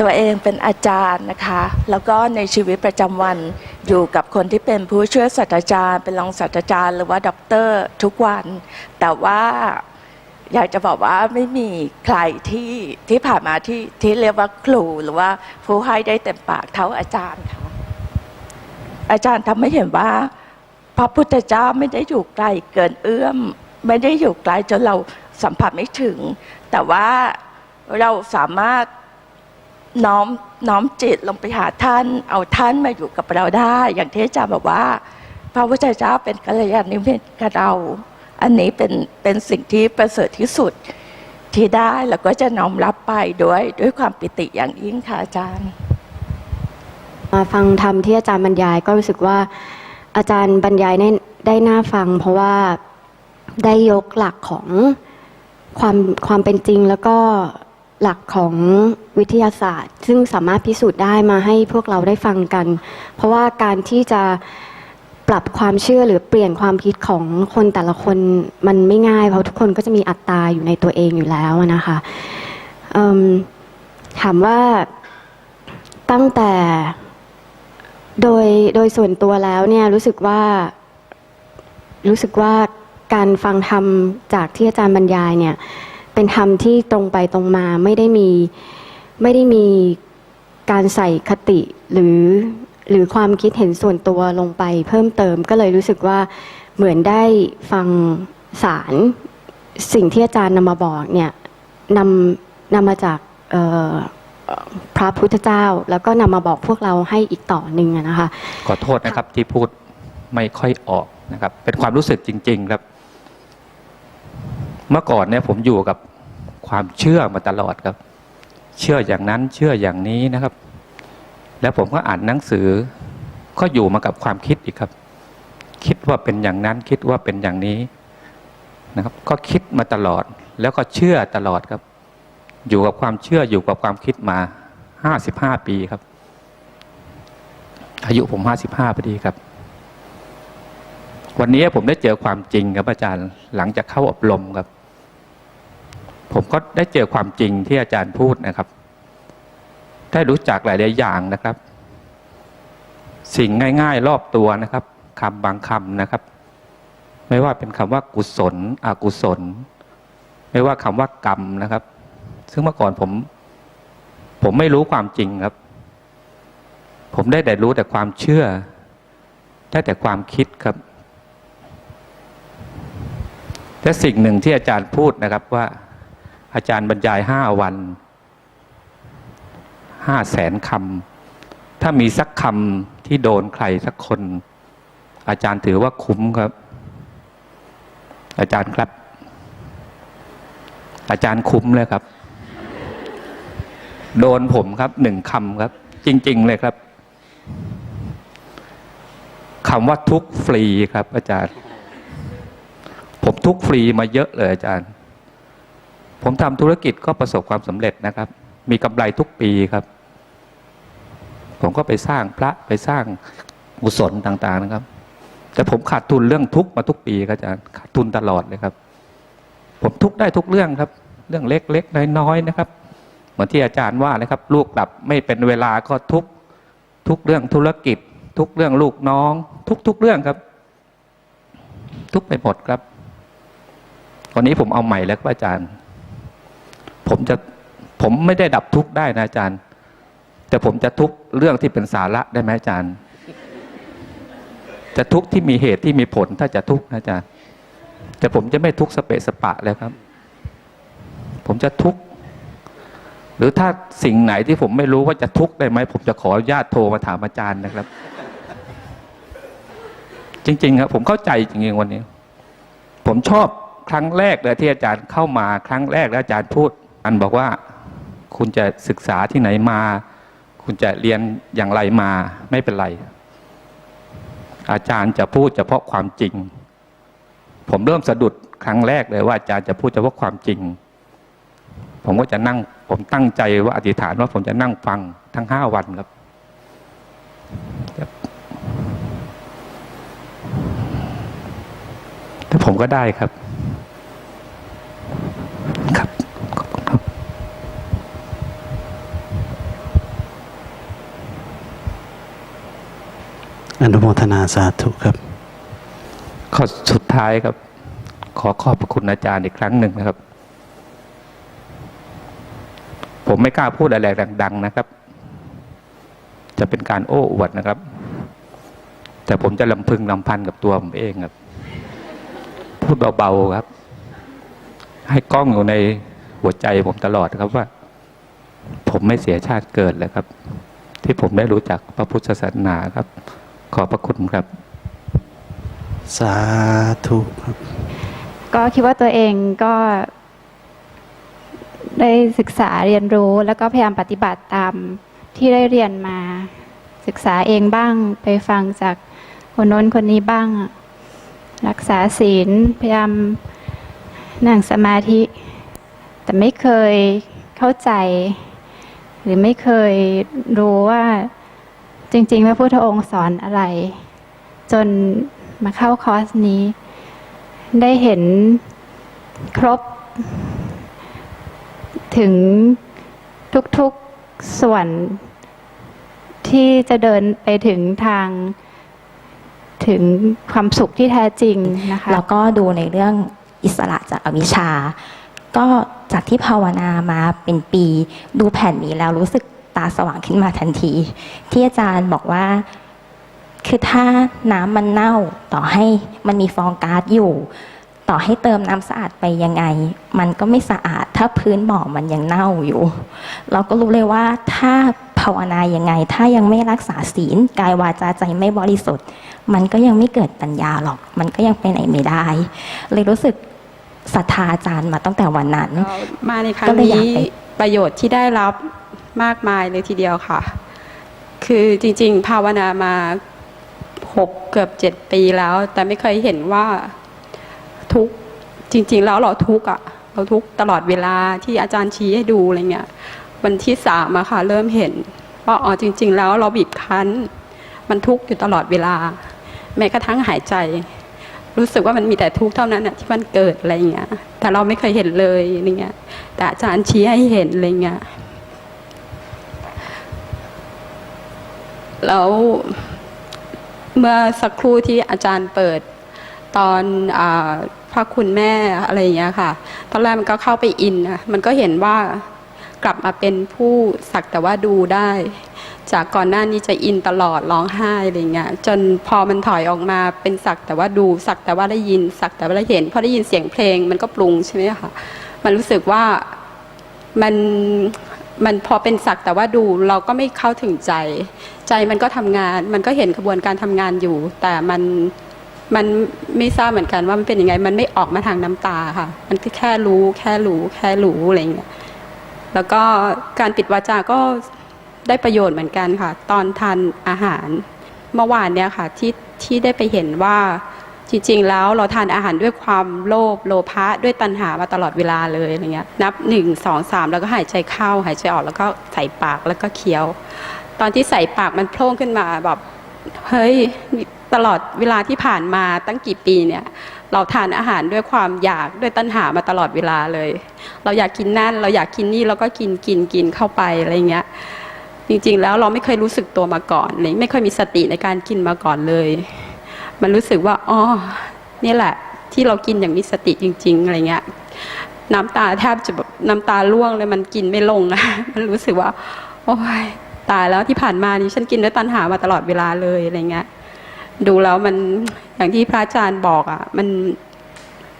ตัวเองเป็นอาจารย์นะคะ แล้วก็ในชีวิตประจำวันอยู่กับคนที่เป็นผู้ช่วยศาสตราจารย์ เป็นรองศาสตราจารย์ หรือว่าด็อกเตอร์ทุกวัน แต่ว่าอยากจะบอกว่าไม่มีใครที่ที่ผ่านมาที่ที่เรียกว่าครูหรือว่าผู้ให้ได้เต็มปากเท่าอาจารย์ค่ะอาจารย์ทำให้เห็นว่า พระพุทธเจ้าไม่ได้อยู่ไกลเกินเอื้อม ไม่ได้อยู่ไกลจนเราสัมผัสไม่ถึง แต่ว่าเราสามารถ น้อมน้อมจิตลงไปหาท่าน เอาท่านมาอยู่กับเราได้ อย่างที่อาจารย์บอกว่า พระพุทธเจ้าเป็นกัลยาณมิตรกับเรา อันนี้เป็นเป็นสิ่งที่ประเสริฐที่สุดที่ได้แล้วก็จะน้อมรับไปด้วยด้วยความปิติอย่างยิ่งค่ะอาจารย์ มาฟังธรรมที่อาจารย์บรรยายก็รู้สึกว่าอาจารย์บรรยายได้ได้น่าฟัง เพราะว่าได้ยกหลักของความความเป็นจริงแล้วก็ หลักของวิทยาศาสตร์ ซึ่งสามารถพิสูจน์ได้มาให้พวกเราได้ฟังกัน เพราะว่าการที่จะปรับความเชื่อหรือเปลี่ยนความคิดของคนแต่ละคนมันไม่ง่าย เพราะทุกคนก็จะมีอัตตาอยู่ในตัวเองอยู่แล้วนะคะถามว่าตั้งแต่โดยโดยส่วนตัวแล้วเนี่ยรู้สึกว่ารู้สึกว่าการฟังธรรมจากที่อาจารย์บรรยายเนี่ย เป็นธรรมที่ตรงไปตรงมาไม่ได้มีไม่ได้มีการใส่คติหรือหรือความคิดเห็นส่วนตัวลงไปเพิ่มเติมก็เลยรู้สึกว่าเหมือนได้ฟังสารสิ่งที่อาจารย์นำมาบอกเนี่ยนำนำมาจากพระพุทธเจ้า แล้วก็นำมาบอกพวกเราให้อีกต่อหนึ่งนะคะ ขอโทษนะครับที่พูดไม่ค่อยออกนะครับ เป็นความรู้สึกจริง ๆ ครับ เมื่อก่อนเนี่ยผมอยู่กับความเชื่อมาตลอดครับ เชื่ออย่างนั้นเชื่ออย่างนี้นะครับ แล้วผมก็อ่านหนังสือ ก็อยู่มากับความคิดอีกครับ คิดว่าเป็นอย่างนั้นคิดว่าเป็นอย่างนี้นะครับ ก็คิดมาตลอด แล้วก็เชื่อตลอดครับ อยู่กับความเชื่ออยู่กับความคิดมาห้าสิบห้าปีครับ อายุผมห้าสิบห้าพอดีครับ วันนี้ผมได้เจอความจริงครับอาจารย์หลังจากเข้าอบรมครับ ผมก็ได้เจอความจริงที่อาจารย์พูดนะครับ ได้รู้จักหลายๆอย่างนะครับ สิ่งง่าย ๆ รอบตัวนะครับคำบางคำนะครับ ไม่ว่าเป็นคำว่ากุศล อกุศล ไม่ว่าคำว่ากรรมนะครับ ซึ่งเมื่อก่อนผม ผมไม่รู้ความจริงครับ ผมได้แต่รู้แต่ความเชื่อ ได้แต่ความคิดครับแต่สิ่งหนึ่งที่อาจารย์พูดนะครับว่า อาจารย์บรรยายห้าวันห้าแสนคำถ้ามีสักคำที่โดนใครสักคน อาจารย์ถือว่าคุ้มครับ อาจารย์ครับ อาจารย์คุ้มเลยครับ โดนผมครับหนึ่งคำครับ จริง ๆ เลยครับคำว่าทุกฟรีครับ อาจารย์ ผมทุกฟรีมาเยอะเลยอาจารย์ ผมทำธุรกิจก็ประสบความสำเร็จนะครับ มีกำไรทุกปีครับ ผมก็ไปสร้างพระไปสร้างกุศลต่างๆนะครับ แต่ผมขาดทุนเรื่องทุกมาทุกปีครับอาจารย์ขาดทุนตลอดเลยครับ ผมทุกได้ทุกเรื่องครับ เรื่องเล็กๆน้อยๆนะครับ เหมือนที่อาจารย์ว่านะครับ ลูกหลับไม่เป็นเวลาก็ทุกทุกเรื่องธุรกิจ ทุกเรื่องลูกน้อง ทุกทุกเรื่องครับ ทุกไปหมดครับวันนี้ผมเอาใหม่แล้วครับอาจารย์ ผมจะผมไม่ได้ดับทุกข์ได้นะอาจารย์ แต่ผมจะทุกข์เรื่องที่เป็นสาระได้ไหมอาจารย์ จะทุกข์ที่มีเหตุที่มีผลถ้าจะทุกข์นะอาจารย์ แต่ผมจะไม่ทุกข์สเปะสปะแล้วครับ ผมจะทุกข์หรือถ้าสิ่งไหนที่ผมไม่รู้ว่าจะทุกข์ได้ไหมผมจะขออนุญาตโทรมาถามอาจารย์นะครับ จริง ๆ ครับ ผมเข้าใจจริงๆวันนี้ ผมชอบครั้งแรกเลยที่อาจารย์เข้ามาครั้งแรกแล้วอาจารย์พูด อันบอกว่าคุณจะศึกษาที่ไหนมา คุณจะเรียนอย่างไรมาไม่เป็นไร อาจารย์จะพูดเฉพาะความจริง ผมเริ่มสะดุดครั้งแรกเลยว่าอาจารย์จะพูดเฉพาะความจริง ผมก็จะนั่ง ผมตั้งใจว่าอธิษฐานว่าผมจะนั่งฟังทั้งห้าวันครับ แต่ผมก็ได้ครับครับขอบคุณครับ อนุโมทนาสาธุครับข้อสุดท้ายครับ ขอขอบพระคุณอาจารย์อีกครั้งหนึ่งนะครับ ผมไม่กล้าพูดอะไรดัง ๆ นะครับ จะเป็นการโอ้อวดนะครับ แต่ผมจะลำพึงลำพันกับตัวผมเองครับ พูดเบาๆครับ ให้กล้องอยู่ในหัวใจผมตลอดครับว่า ผมไม่เสียชาติเกิดเลยครับ ที่ผมได้รู้จักพระพุทธศาสนาครับ ขอบพระคุณครับ สาธุครับ ก็คิดว่าตัวเองก็ ได้ศึกษาเรียนรู้แล้วก็พยายามปฏิบัติตามที่ได้เรียนมา ศึกษาเองบ้างไปฟังจากคนโน้นคนนี้บ้าง รักษาศีลพยายามนั่งสมาธิ แต่ไม่เคยเข้าใจ หรือไม่เคยรู้ว่า จริงๆพระพุทธองค์สอนอะไร จนมาเข้าคอร์สนี้ ได้เห็นครบถึงทุกๆส่วนที่จะเดินไปถึงทางถึงความสุขที่แท้จริงนะคะแล้วก็ดูในเรื่องอิสระจากอวิชชา ก็จากที่ภาวนามาเป็นปี ดูแผ่นนี้แล้วรู้สึก ตาสว่างขึ้นมาทันที ที่อาจารย์บอกว่าคือถ้าน้ำมันเน่าต่อให้มันมีฟองก๊าซอยู่ ต่อให้เติมน้ำสะอาดไปยังไง มันก็ไม่สะอาด ถ้าพื้นบ่อมันยังเน่าอยู่ เราก็รู้เลยว่าถ้าภาวนายังไง ถ้ายังไม่รักษาศีลกายวาจาใจไม่บริสุทธิ์ มันก็ยังไม่เกิดปัญญาหรอก มันก็ยังไปไหนไม่ได้ เลยรู้สึกศรัทธาอาจารย์มาตั้งแต่วันนั้นก็มาในครั้ก็งเลยอยากนี้ไปประโยชน์ที่ได้รับ มากมายเลยทีเดียวค่ะ คือจริง ๆ ภาวนามาหกเกือบเจ็ดปีแล้ว แต่ไม่เคยเห็นว่าทุกจริง ๆ แล้วเราทุกอะเราทุกตลอดเวลาที่อาจารย์ชี้ให้ดูอะไรเงี้ยวันที่สามอะค่ะ เริ่มเห็นว่าอ๋อจริง ๆ แล้วเราบีบคั้น มันทุกข์อยู่ตลอดเวลา แม้กระทั่งหายใจ รู้สึกว่ามันมีแต่ทุกข์เท่านั้นน่ะที่มันเกิดอะไรเงี้ยแต่เราไม่เคยเห็นเลยอะไรเงี้ยแต่อาจารย์ชี้ให้เห็นอะไรเงี้ย แล้วเมื่อสักครู่ที่อาจารย์เปิดตอนอพระคุณแม่อะไรอย่างเงี้ยค่ะ ตอนแรกมันก็เข้าไปอินนะมันก็เห็นว่ากลับมาเป็นผู้สักแต่ว่าดูได้ จากก่อนหน้านี้จะอินตลอดร้องไห้อะไรเงี้ยจนพอมันถอยออกมาเป็นสักแต่ว่าดูสักแต่ว่าได้ยินสักแต่ว่าได้เห็นพอได้ยินเสียงเพลงมันก็ปรุงใช่ไหมคะมันรู้สึกว่ามัน มันพอเป็นสักแต่ว่าดูเราก็ไม่เข้าถึงใจ ใจมันก็ทำงาน มันก็เห็นกระบวนการทำงานอยู่ แต่มันมันไม่ทราบเหมือนกันว่ามันเป็นยังไง มันไม่ออกมาทางน้ำตาค่ะ มันก็แค่รู้ แค่รู้ แค่รู้อะไรอย่างเงี้ยแล้วก็การปิดวาจาก็ได้ประโยชน์เหมือนกันค่ะ ตอนทานอาหารเมื่อวานเนี่ยค่ะที่ที่ได้ไปเห็นว่า จริงๆ แล้วเราทานอาหารด้วยความโลภโลภะด้วยตัณหามาตลอดเวลาเลยอะไรเงี้ยนับหนึ่งสองสามแล้วก็หายใจเข้าหายใจออกแล้วก็ใส่ปากแล้วก็เคี้ยว ตอนที่ใส่ปากมันโพล่งขึ้นมาแบบเฮ้ยตลอดเวลาที่ผ่านมาตั้งกี่ปีเนี่ยเราทานอาหารด้วยความอยากด้วยตัณหามาตลอดเวลาเลย เราอยากกินนั่น เราอยากกินนี่เราก็กินกินกินเข้าไปอะไรเงี้ยจริงๆแล้วเราไม่เคยรู้สึกตัวมาก่อนไม่เคยมีสติในการกินมาก่อนเลย มันรู้สึกว่าอ๋อนี่แหละ ที่เรากินอย่างมีสติจริง ๆ อะไรเงี้ยน้ำตาแทบจะแบบน้ำตาร่วงเลยมันกินไม่ลงอะมันรู้สึกว่า โอ้ยตายแล้วที่ผ่านมานี้ฉันกินด้วยตัณหามาตลอดเวลาเลยอะไรเงี้ย ดูแล้วมันอย่างที่พระอาจารย์บอกอะมัน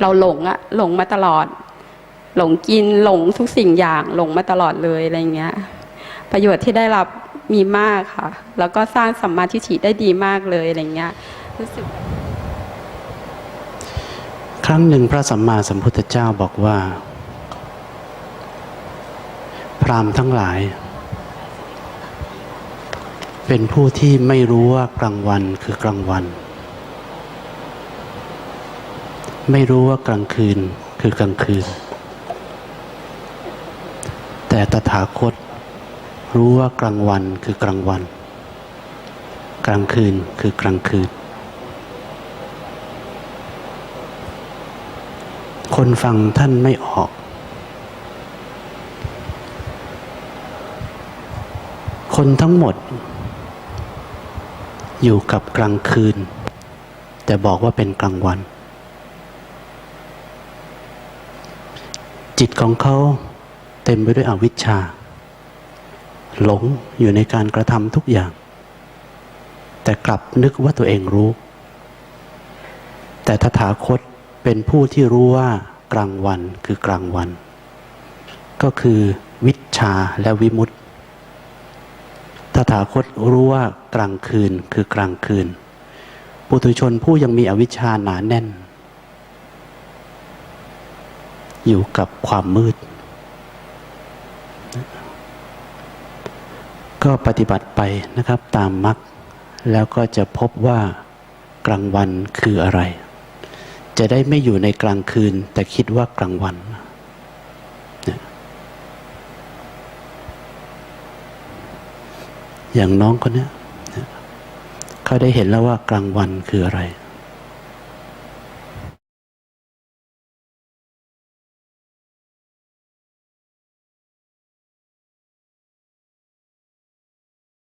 เราหลงอะหลงมาตลอด หลงกินหลงทุกสิ่งอย่างหลงมาตลอดเลยอะไรเงี้ย ประโยชน์ที่ได้รับมีมากค่ะ แล้วก็สร้างสัมมาทิฏฐิได้ดีมากเลยอะไรเงี้ย รู้สึก ครั้งหนึ่งพระสัมมาสัมพุทธเจ้าบอกว่า พรามทั้งหลาย เป็นผู้ที่ไม่รู้ว่ากลางวันคือกลางวัน ไม่รู้ว่ากลางคืนคือกลางคืน แต่ตถาคตรู้ว่ากลางวันคือกลางวัน กลางคืนคือกลางคืน คนฟังท่านไม่ออก คนทั้งหมด อยู่กับกลางคืน แต่บอกว่าเป็นกลางวัน จิตของเขาเต็มไปด้วยอวิชชา หลงอยู่ในการกระทำทุกอย่าง แต่กลับนึกว่าตัวเองรู้ แต่ตถาคต เป็นผู้ที่รู้ว่ากลางวันคือกลางวัน ก็คือวิชาและวิมุตติตถาคตรู้ว่ากลางคืนคือกลางคืน ปุถุชนผู้ยังมีอวิชชาหนาแน่น อยู่กับความมืด ก็ปฏิบัติไปนะครับตามมรรคแล้วก็จะพบว่ากลางวันคืออะไร จะได้ไม่อยู่ในกลางคืน แต่คิดว่ากลางวันอย่างน้องคนนี้เขาได้เห็นแล้วว่ากลางวันคืออะไร